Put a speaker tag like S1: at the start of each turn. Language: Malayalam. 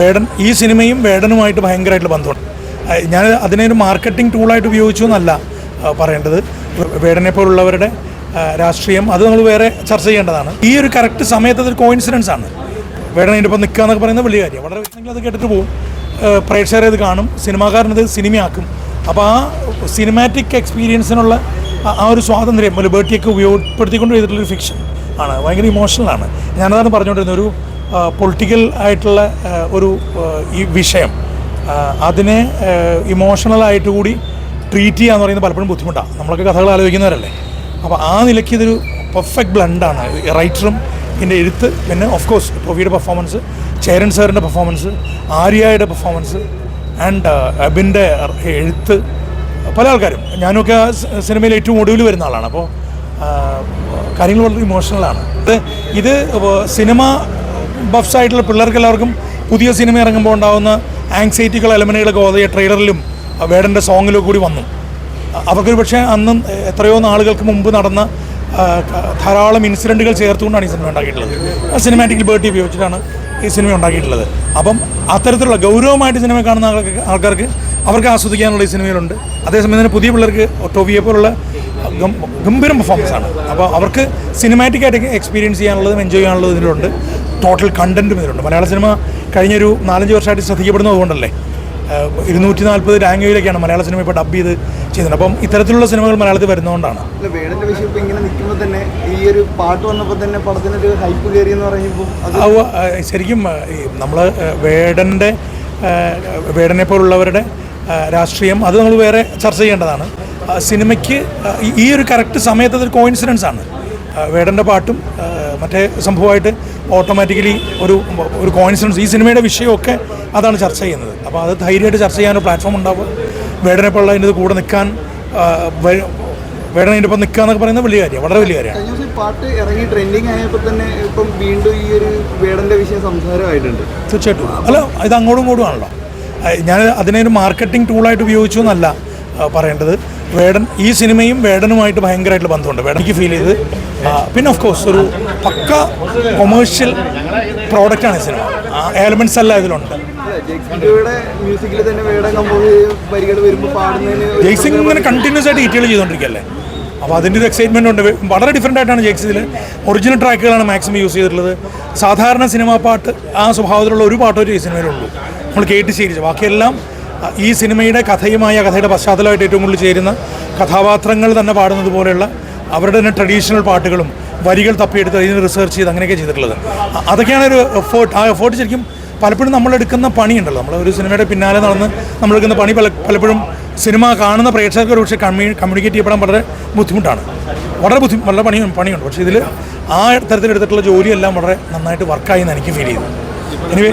S1: വേടൻ ഈ സിനിമയും വേടനുമായിട്ട് ഭയങ്കരമായിട്ട് ബന്ധമുണ്ട് ഞാൻ അതിനെ ഒരു മാർക്കറ്റിംഗ് ടൂളായിട്ട് ഉപയോഗിച്ചു എന്നല്ല പറയേണ്ടത്. വേടനെ പോലുള്ളവരുടെ രാഷ്ട്രീയം അത് നമ്മൾ വേറെ ചർച്ച ചെയ്യേണ്ടതാണ്. ഈ ഒരു കറക്റ്റ് സമയത്ത് അതൊരു കോയിൻസിഡൻസ് ആണ്. വേടൻ അതിന്റെ ഒപ്പം നിൽക്കുക എന്നൊക്കെ പറയുന്നത് വലിയ കാര്യം വളരെ വ്യക്തമെങ്കിൽ അത് കേട്ടിട്ട് പോകും. പ്രേക്ഷകരെ ഇത് കാണും സിനിമാക്കാരനത് സിനിമയാക്കും. അപ്പോൾ ആ സിനിമാറ്റിക് എക്സ്പീരിയൻസിനുള്ള ആ ഒരു സ്വാതന്ത്ര്യം ലിബേർട്ടിയൊക്കെ ഉപയോഗപ്പെടുത്തിക്കൊണ്ട് ചെയ്തിട്ടുള്ളൊരു ഫിക്ഷൻ ആണ്. ഭയങ്കര ഇമോഷണലാണ് ഞാനതാണ് പറഞ്ഞുകൊണ്ടിരുന്നത്. ഒരു പൊളിറ്റിക്കൽ ആയിട്ടുള്ള ഒരു ഈ വിഷയം. അതിനെ ഇമോഷണലായിട്ട് കൂടി ട്രീറ്റ് ചെയ്യുക എന്ന് പറയുന്നത് പലപ്പോഴും ബുദ്ധിമുട്ടാണ് നമ്മളൊക്കെ കഥകൾ ആലോചിക്കുന്നവരല്ലേ? അപ്പോൾ ആ നിലയ്ക്ക് ഇതൊരു പെർഫെക്റ്റ് ബ്ലണ്ടാണ് റൈറ്ററും പിന്നെ എഴുത്ത് പിന്നെ ഓഫ് കോഴ്സ് ടോവിയുടെ പെർഫോമൻസ് ചേരൻ സാറിന്റെ പെർഫോമൻസ് ആര്യയുടെ പെർഫോമൻസ് ആൻഡ് അബിന്റെ എഴുത്ത് പല ആൾക്കാരും. ഞാനൊക്കെ ആ സിനിമയിൽ ഏറ്റവും ഒടുവിൽ വരുന്ന ആളാണ്. അപ്പോൾ കാര്യങ്ങൾ വളരെ ഇമോഷണലാണ് ഇത് ഇത് സിനിമ ബഫ്സ് ആയിട്ടുള്ള പിള്ളേർക്ക് എല്ലാവർക്കും പുതിയ സിനിമ ഇറങ്ങുമ്പോൾ ഉണ്ടാകുന്ന ആങ്സൈറ്റികൾ എലമനുകളൊക്കെ ഓതയ ട്രെയിലറിലും വേടന്റെ സോങ്ങിലും കൂടി വന്നു. അവർക്കൊരു പക്ഷേ അന്നും എത്രയോ നാളുകൾക്ക് മുമ്പ് നടന്ന ധാരാളം ഇൻസിഡന്റുകൾ ചേർത്തുകൊണ്ടാണ് ഈ സിനിമ ഉണ്ടാക്കിയിട്ടുള്ളത്. സിനിമാറ്റിക് ലിബേർട്ടി ഉപയോഗിച്ചിട്ടാണ് ഈ സിനിമ ഉണ്ടാക്കിയിട്ടുള്ളത്. അപ്പം അത്തരത്തിലുള്ള ഗൗരവമായിട്ട് സിനിമ കാണുന്ന ആൾക്ക് ആൾക്കാർക്ക് അവർക്ക് ആസ്വദിക്കാനുള്ള ഈ സിനിമയിലുണ്ട് അതേസമയം തന്നെ പുതിയ പിള്ളേർക്ക് ടോവിയെ പോലുള്ള ഗംഭീരം പെർഫോമൻസ് ആണ്. അപ്പോൾ അവർക്ക് സിനിമാറ്റിക്കായിട്ട് എക്സ്പീരിയൻസ് ചെയ്യാനുള്ളതും എൻജോയ് ചെയ്യാനുള്ളതും ഇതിലുണ്ട്. ടോട്ടൽ കണ്ടന്റും ഇതിലുണ്ട് മലയാള സിനിമ കഴിഞ്ഞൊരു നാലഞ്ച് വർഷമായിട്ട് ശ്രദ്ധിക്കപ്പെടുന്നത് അതുകൊണ്ടല്ലേ? ഏഹ് ഇരുന്നൂറ്റി നാൽപ്പത് ലാംഗ്വേജിലൊക്കെയാണ് മലയാള സിനിമ ഇപ്പോൾ ഡബ് ചെയ്ത് ചെയ്യുന്നത്. അപ്പം ഇത്തരത്തിലുള്ള സിനിമകൾ മലയാളത്തിൽ വരുന്നതുകൊണ്ടാണ്.
S2: വിഷയം ഇങ്ങനെ നിൽക്കുമ്പോൾ തന്നെ ഈ ഒരു പാട്ട് വന്നപ്പോൾ തന്നെ പടത്തിനൊരു ഹൈപ്പ് കയറി എന്ന് പറയുമ്പോൾ
S1: ശരിക്കും നമ്മൾ വേടന്റെ വേടനെ പോലുള്ളവരുടെ രാഷ്ട്രീയം അത് നമ്മൾ വേറെ ചർച്ച ചെയ്യേണ്ടതാണ്. സിനിമയ്ക്ക് ഈ- ഒരു കറക്റ്റ് സമയത്ത് അതൊരു കോയിൻസിഡൻസ് ആണ്. വേടന്റെ പാട്ടും മറ്റേ സംഭവമായിട്ട് ഓട്ടോമാറ്റിക്കലി ഒരു ഒരു കോൺസെൻസ് ഈ സിനിമയുടെ വിഷയമൊക്കെ അതാണ് ചർച്ച ചെയ്യുന്നത്. അപ്പോൾ അത് ധൈര്യമായിട്ട് ചർച്ച ചെയ്യാൻ ഒരു പ്ലാറ്റ്ഫോം ഉണ്ടാവുക. വേടനെ പോലുള്ള അതിന്റെ കൂടെ നിൽക്കാൻ ആ, വ- വേടൻ അതിന്റെ ഒപ്പം നിൽക്കുക എന്നൊക്കെ പറയുന്നത് വലിയ കാര്യമാണ് വളരെ വലിയ കാര്യമാണ്
S2: പാട്ട് ഇറങ്ങി ട്രെൻഡിങ് ആയപ്പോൾ തന്നെ ഇപ്പം വീണ്ടും ഈ ഒരു വേടന്റെ വിഷയം സംസാരമായിട്ടുണ്ട്.
S1: തീർച്ചയായിട്ടും. അല്ല ഇത് അങ്ങോട്ടും ഇങ്ങോട്ടും ആണല്ലോ. ഞാൻ അതിനെ ഒരു മാർക്കറ്റിംഗ് ടൂളായിട്ട് ഉപയോഗിച്ചു എന്നല്ല. പറയേണ്ടത്. വേടൻ ഈ സിനിമയും വേടനുമായിട്ട് ഭയങ്കരമായിട്ട് ബന്ധമുണ്ട്. വേടൻ എനിക്ക് ഫീൽ ചെയ്ത് പിന്നെ ഓഫ് കോഴ്സ് ഒരു പക്ക കൊമേഴ്ഷ്യൽ പ്രോഡക്റ്റാണ് ഈ സിനിമ. എലമെന്റ്സ് എലമെന്റ്സ് എല്ലാം ഇതിലുണ്ട്. ജയ്സിംഗ് ഇങ്ങനെ കണ്ടിന്യൂസ് ആയിട്ട് ഡീറ്റെയിൽ ചെയ്തുകൊണ്ടിരിക്കുകയല്ലേ അപ്പോൾ അതിന്റെ ഒരു എക്സൈറ്റ്മെന്റ് ഉണ്ട്. വളരെ ഡിഫറെന്റ് ആയിട്ടാണ് ജെക്സ് ഇതിൽ ഒറിജിനൽ ട്രാക്കുകളാണ് മാക്സിമം യൂസ് ചെയ്തിട്ടുള്ളത്. സാധാരണ സിനിമാ പാട്ട് ആ സ്വഭാവത്തിലുള്ള ഒരു പാട്ടോ ഈ സിനിമയിലുള്ളൂ നമ്മൾ കേട്ട് ശീലിച്ചു. ബാക്കിയെല്ലാം ഈ സിനിമയുടെ കഥയുമായി കഥയുടെ പശ്ചാത്തലമായിട്ട് ഏറ്റവും കൂടുതൽ ചേരുന്ന കഥാപാത്രങ്ങൾ തന്നെ പാടുന്നത് പോലെയുള്ള അവരുടെ തന്നെ ട്രഡീഷണൽ പാട്ടുകളും വരികൾ തപ്പിയെടുത്ത് അതിന് റിസർച്ച് ചെയ്ത് അങ്ങനെയൊക്കെ ചെയ്തിട്ടുള്ളത്. അതൊക്കെയാണ് ഒരു എഫേർട്ട് ആ എഫേർട്ട് ശരിക്കും പലപ്പോഴും നമ്മളെടുക്കുന്ന പണിയുണ്ടല്ലോ നമ്മൾ ഒരു സിനിമയുടെ പിന്നാലെ നടന്ന് നമ്മളെടുക്കുന്ന പണി പല പലപ്പോഴും സിനിമ കാണുന്ന പ്രേക്ഷകർക്ക് ഒരു പക്ഷേ കമ്മ്യൂ കമ്മ്യൂണിക്കേറ്റ് ചെയ്യപ്പെടാൻ വളരെ ബുദ്ധിമുട്ടാണ്. വളരെ ബുദ്ധി വളരെ പണി പണിയുണ്ട്. പക്ഷേ ഇതിൽ ആ തരത്തിലെടുത്തിട്ടുള്ള ജോലിയെല്ലാം വളരെ നന്നായിട്ട് വർക്കായി എന്ന് എനിക്ക് ഫീൽ ചെയ്തു. എനിവേ